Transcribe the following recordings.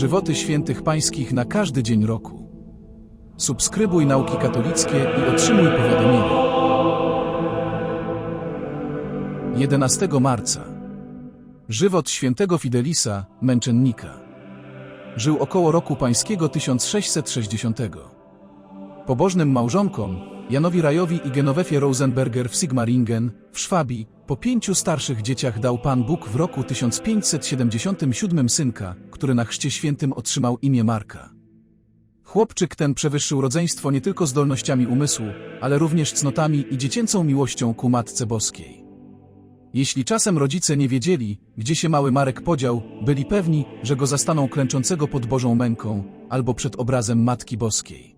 Żywoty świętych pańskich na każdy dzień roku. Subskrybuj nauki katolickie i otrzymuj powiadomienia. 11 marca. Żywot świętego Fidelisa, męczennika. Żył około roku pańskiego 1660. Pobożnym małżonkom, Janowi Rajowi i Genowefie Rosenberger w Sigmaringen, w Szwabii, po pięciu starszych dzieciach dał Pan Bóg w roku 1577 synka, który na chrzcie świętym otrzymał imię Marka. Chłopczyk ten przewyższył rodzeństwo nie tylko zdolnościami umysłu, ale również cnotami i dziecięcą miłością ku Matce Boskiej. Jeśli czasem rodzice nie wiedzieli, gdzie się mały Marek podział, byli pewni, że go zastaną klęczącego pod Bożą męką albo przed obrazem Matki Boskiej.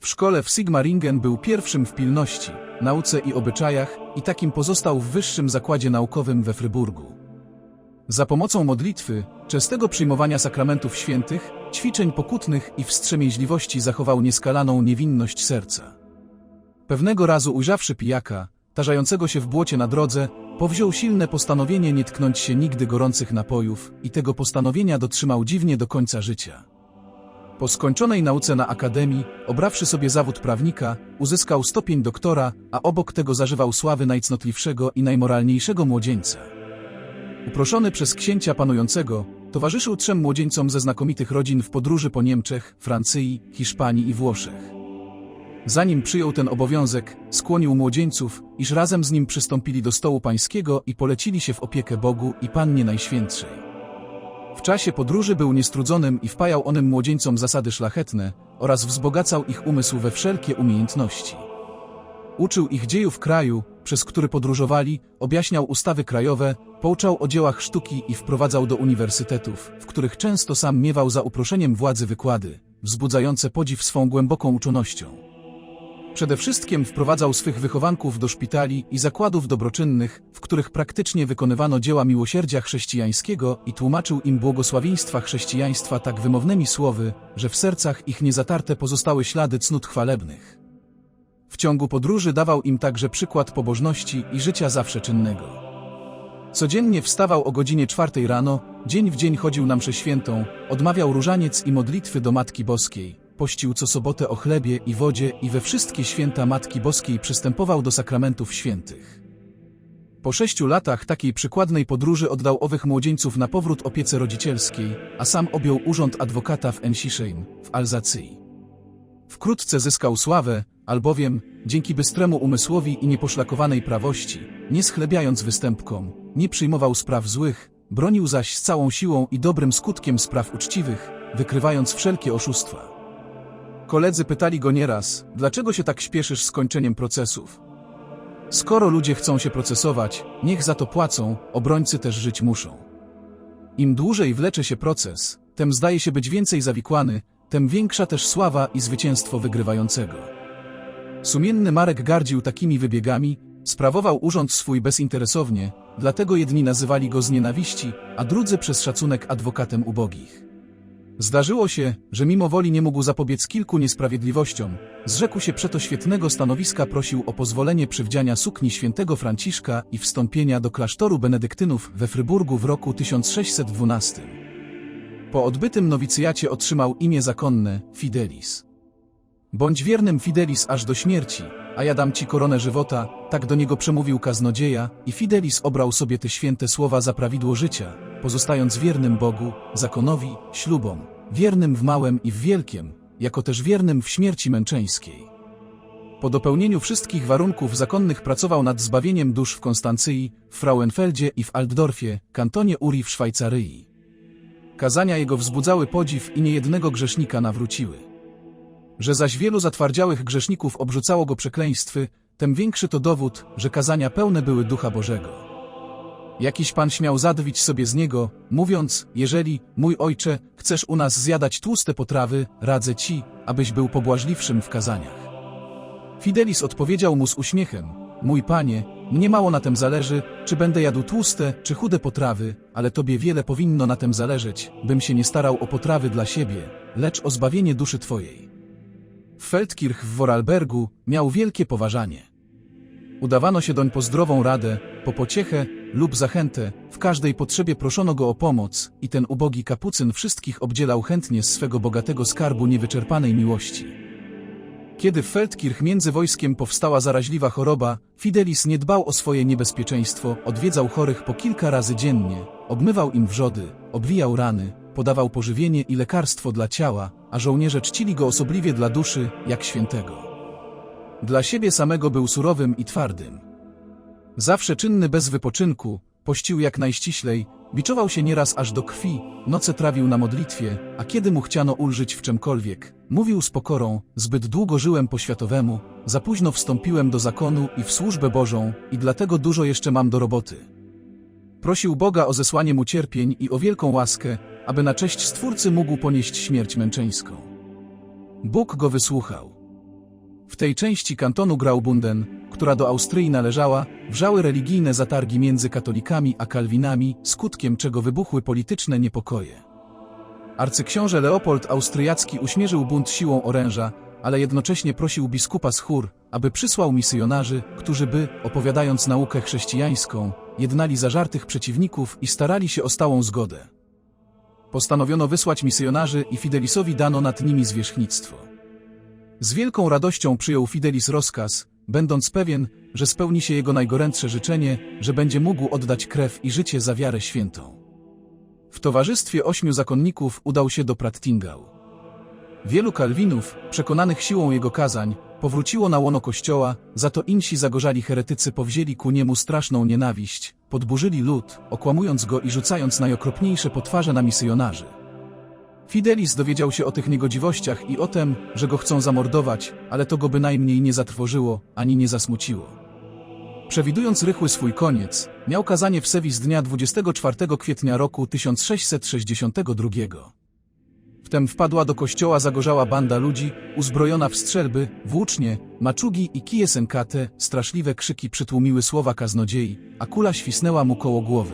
W szkole w Sigmaringen był pierwszym w pilności, nauce i obyczajach i takim pozostał w wyższym zakładzie naukowym we Fryburgu. Za pomocą modlitwy, częstego przyjmowania sakramentów świętych, ćwiczeń pokutnych i wstrzemięźliwości zachował nieskalaną niewinność serca. Pewnego razu ujrzawszy pijaka, tarzającego się w błocie na drodze, powziął silne postanowienie nie tknąć się nigdy gorących napojów i tego postanowienia dotrzymał dziwnie do końca życia. Po skończonej nauce na akademii, obrawszy sobie zawód prawnika, uzyskał stopień doktora, a obok tego zażywał sławy najcnotliwszego i najmoralniejszego młodzieńca. Uproszony przez księcia panującego, towarzyszył trzem młodzieńcom ze znakomitych rodzin w podróży po Niemczech, Francji, Hiszpanii i Włoszech. Zanim przyjął ten obowiązek, skłonił młodzieńców, iż razem z nim przystąpili do stołu pańskiego i polecili się w opiekę Bogu i Pannie Najświętszej. W czasie podróży był niestrudzonym i wpajał onym młodzieńcom zasady szlachetne oraz wzbogacał ich umysł we wszelkie umiejętności. Uczył ich dziejów kraju, przez który podróżowali, objaśniał ustawy krajowe, pouczał o dziełach sztuki i wprowadzał do uniwersytetów, w których często sam miewał za uproszeniem władzy wykłady, wzbudzające podziw swą głęboką uczonością. Przede wszystkim wprowadzał swych wychowanków do szpitali i zakładów dobroczynnych, w których praktycznie wykonywano dzieła miłosierdzia chrześcijańskiego i tłumaczył im błogosławieństwa chrześcijaństwa tak wymownymi słowy, że w sercach ich niezatarte pozostały ślady cnót chwalebnych. W ciągu podróży dawał im także przykład pobożności i życia zawsze czynnego. Codziennie wstawał o godzinie czwartej rano, dzień w dzień chodził na mszę świętą, odmawiał różaniec i modlitwy do Matki Boskiej, pościł co sobotę o chlebie i wodzie i we wszystkie święta Matki Boskiej przystępował do sakramentów świętych. Po sześciu latach takiej przykładnej podróży oddał owych młodzieńców na powrót opiece rodzicielskiej, a sam objął urząd adwokata w Ensisheim, w Alzacji. Wkrótce zyskał sławę, albowiem, dzięki bystremu umysłowi i nieposzlakowanej prawości, nie schlebiając występkom, nie przyjmował spraw złych, bronił zaś z całą siłą i dobrym skutkiem spraw uczciwych, wykrywając wszelkie oszustwa. Koledzy pytali go nieraz, dlaczego się tak śpieszysz z kończeniem procesów. Skoro ludzie chcą się procesować, niech za to płacą, obrońcy też żyć muszą. Im dłużej wlecze się proces, tem zdaje się być więcej zawikłany, tem większa też sława i zwycięstwo wygrywającego. Sumienny Marek gardził takimi wybiegami, sprawował urząd swój bezinteresownie, dlatego jedni nazywali go z nienawiści, a drudzy przez szacunek adwokatem ubogich. Zdarzyło się, że mimo woli nie mógł zapobiec kilku niesprawiedliwościom. Zrzekł się przeto świetnego stanowiska prosił o pozwolenie przywdziania sukni świętego Franciszka i wstąpienia do klasztoru benedyktynów we Fryburgu w roku 1612. Po odbytym nowicjacie otrzymał imię zakonne Fidelis. Bądź wiernym Fidelis aż do śmierci, a ja dam ci koronę żywota, tak do niego przemówił kaznodzieja i Fidelis obrał sobie te święte słowa za prawidło życia, pozostając wiernym Bogu, zakonowi, ślubom, wiernym w małym i w wielkim, jako też wiernym w śmierci męczeńskiej. Po dopełnieniu wszystkich warunków zakonnych pracował nad zbawieniem dusz w Konstancyi, w Frauenfeldzie i w Altdorfie, kantonie Uri w Szwajcarii. Kazania jego wzbudzały podziw i niejednego grzesznika nawróciły. Że zaś wielu zatwardziałych grzeszników obrzucało go przekleństwy, tym większy to dowód, że kazania pełne były Ducha Bożego. Jakiś pan śmiał zadwić sobie z niego, mówiąc, jeżeli, mój ojcze, chcesz u nas zjadać tłuste potrawy, radzę ci, abyś był pobłażliwszym w kazaniach. Fidelis odpowiedział mu z uśmiechem, mój panie, mnie mało na tym zależy, czy będę jadł tłuste, czy chude potrawy, ale tobie wiele powinno na tym zależeć, bym się nie starał o potrawy dla siebie, lecz o zbawienie duszy twojej. Feldkirch w Vorarlbergu miał wielkie poważanie. Udawano się doń po zdrową radę, po pociechę, lub zachętę, w każdej potrzebie proszono go o pomoc i ten ubogi kapucyn wszystkich obdzielał chętnie z swego bogatego skarbu niewyczerpanej miłości. Kiedy w Feldkirch między wojskiem powstała zaraźliwa choroba, Fidelis nie dbał o swoje niebezpieczeństwo, odwiedzał chorych po kilka razy dziennie, obmywał im wrzody, obwijał rany, podawał pożywienie i lekarstwo dla ciała, a żołnierze czcili go osobliwie dla duszy, jak świętego. Dla siebie samego był surowym i twardym. Zawsze czynny bez wypoczynku, pościł jak najściślej, biczował się nieraz aż do krwi, noce trawił na modlitwie, a kiedy mu chciano ulżyć w czemkolwiek, mówił z pokorą, zbyt długo żyłem po światowemu, za późno wstąpiłem do zakonu i w służbę Bożą i dlatego dużo jeszcze mam do roboty. Prosił Boga o zesłanie mu cierpień i o wielką łaskę, aby na cześć Stwórcy mógł ponieść śmierć męczeńską. Bóg go wysłuchał. W tej części kantonu Graubunden, która do Austrii należała, wrzały religijne zatargi między katolikami a kalwinami, skutkiem czego wybuchły polityczne niepokoje. Arcyksiąże Leopold Austriacki uśmierzył bunt siłą oręża, ale jednocześnie prosił biskupa z Chór, aby przysłał misjonarzy, którzy by, opowiadając naukę chrześcijańską, jednali zażartych przeciwników i starali się o stałą zgodę. Postanowiono wysłać misjonarzy i Fidelisowi dano nad nimi zwierzchnictwo. Z wielką radością przyjął Fidelis rozkaz, będąc pewien, że spełni się jego najgorętsze życzenie, że będzie mógł oddać krew i życie za wiarę świętą. W towarzystwie ośmiu zakonników udał się do Prattingau. Wielu kalwinów, przekonanych siłą jego kazań, powróciło na łono kościoła, za to insi zagorzali heretycy powzięli ku niemu straszną nienawiść, podburzyli lud, okłamując go i rzucając najokropniejsze potwarze na misjonarzy. Fidelis dowiedział się o tych niegodziwościach i o tym, że go chcą zamordować, ale to go bynajmniej nie zatrwożyło, ani nie zasmuciło. Przewidując rychły swój koniec, miał kazanie w Sewi z dnia 24 kwietnia roku 1662. Wtem wpadła do kościoła zagorzała banda ludzi, uzbrojona w strzelby, włócznie, maczugi i kije sękate, straszliwe krzyki przytłumiły słowa kaznodziei, a kula świsnęła mu koło głowy.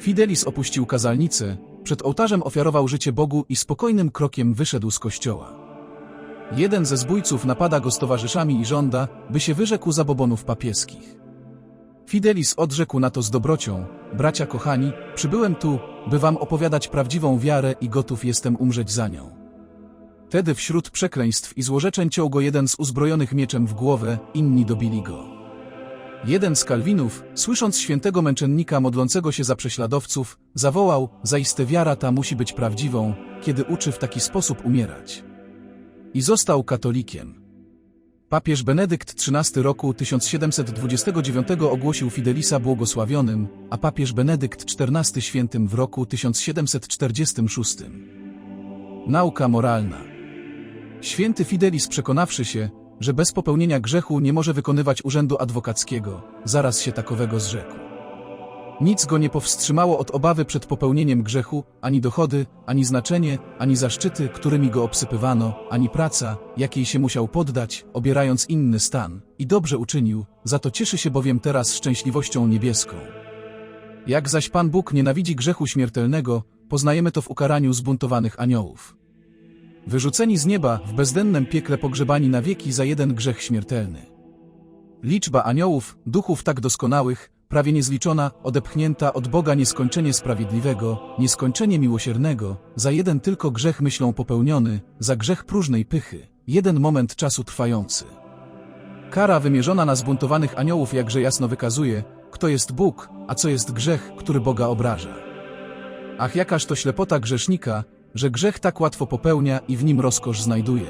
Fidelis opuścił kazalnicę, przed ołtarzem ofiarował życie Bogu i spokojnym krokiem wyszedł z kościoła. Jeden ze zbójców napada go z towarzyszami i żąda, by się wyrzekł zabobonów papieskich. Fidelis odrzekł na to z dobrocią, bracia kochani, przybyłem tu, by wam opowiadać prawdziwą wiarę i gotów jestem umrzeć za nią. Tedy wśród przekleństw i złorzeczeń ciął go jeden z uzbrojonych mieczem w głowę, inni dobili go. Jeden z Kalwinów, słysząc świętego męczennika modlącego się za prześladowców, zawołał, zaiste wiara ta musi być prawdziwą, kiedy uczy w taki sposób umierać. I został katolikiem. Papież Benedykt XIII roku 1729 ogłosił Fidelisa błogosławionym, a papież Benedykt XIV świętym w roku 1746. Nauka moralna. Święty Fidelis przekonawszy się, że bez popełnienia grzechu nie może wykonywać urzędu adwokackiego, zaraz się takowego zrzekł. Nic go nie powstrzymało od obawy przed popełnieniem grzechu, ani dochody, ani znaczenie, ani zaszczyty, którymi go obsypywano, ani praca, jakiej się musiał poddać, obierając inny stan. I dobrze uczynił, za to cieszy się bowiem teraz szczęśliwością niebieską. Jak zaś Pan Bóg nienawidzi grzechu śmiertelnego, poznajemy to w ukaraniu zbuntowanych aniołów. Wyrzuceni z nieba, w bezdennem piekle pogrzebani na wieki za jeden grzech śmiertelny. Liczba aniołów, duchów tak doskonałych, prawie niezliczona, odepchnięta od Boga nieskończenie sprawiedliwego, nieskończenie miłosiernego, za jeden tylko grzech myślą popełniony, za grzech próżnej pychy, jeden moment czasu trwający. Kara wymierzona na zbuntowanych aniołów jakże jasno wykazuje, kto jest Bóg, a co jest grzech, który Boga obraża. Ach, jakaż to ślepota grzesznika, że grzech tak łatwo popełnia i w nim rozkosz znajduje.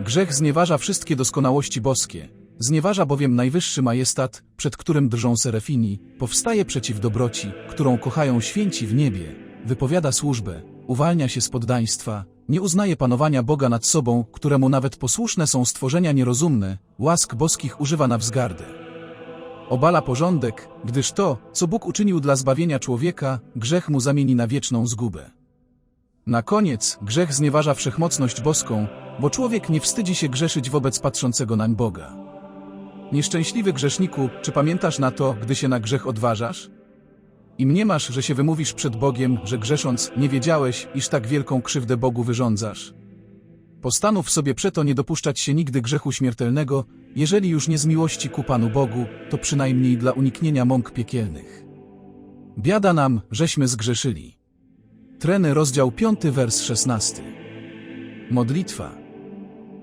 Grzech znieważa wszystkie doskonałości boskie, znieważa bowiem najwyższy majestat, przed którym drżą serefini, powstaje przeciw dobroci, którą kochają święci w niebie, wypowiada służbę, uwalnia się z poddaństwa, nie uznaje panowania Boga nad sobą, któremu nawet posłuszne są stworzenia nierozumne, łask boskich używa na wzgardę. Obala porządek, gdyż to, co Bóg uczynił dla zbawienia człowieka, grzech mu zamieni na wieczną zgubę. Na koniec, grzech znieważa wszechmocność boską, bo człowiek nie wstydzi się grzeszyć wobec patrzącego nań Boga. Nieszczęśliwy grzeszniku, czy pamiętasz na to, gdy się na grzech odważasz? I mniemasz, że się wymówisz przed Bogiem, że grzesząc, nie wiedziałeś, iż tak wielką krzywdę Bogu wyrządzasz. Postanów sobie przeto nie dopuszczać się nigdy grzechu śmiertelnego, jeżeli już nie z miłości ku Panu Bogu, to przynajmniej dla uniknienia mąk piekielnych. Biada nam, żeśmy zgrzeszyli. Treny rozdział 5 wers 16. Modlitwa.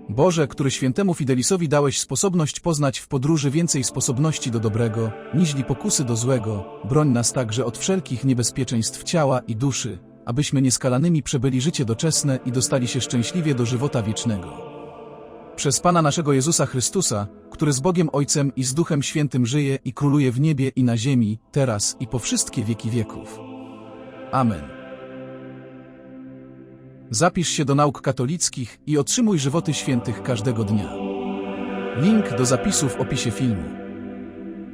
Boże, który świętemu Fidelisowi dałeś sposobność poznać w podróży więcej sposobności do dobrego, niźli pokusy do złego, broń nas także od wszelkich niebezpieczeństw ciała i duszy, abyśmy nieskalanymi przebyli życie doczesne i dostali się szczęśliwie do żywota wiecznego. Przez Pana naszego Jezusa Chrystusa, który z Bogiem Ojcem i z Duchem Świętym żyje i króluje w niebie i na ziemi, teraz i po wszystkie wieki wieków. Amen. Zapisz się do nauk katolickich i otrzymuj żywoty świętych każdego dnia. Link do zapisu w opisie filmu.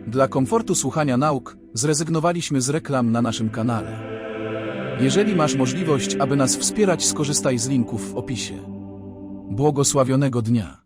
Dla komfortu słuchania nauk zrezygnowaliśmy z reklam na naszym kanale. Jeżeli masz możliwość, aby nas wspierać, skorzystaj z linków w opisie. Błogosławionego dnia.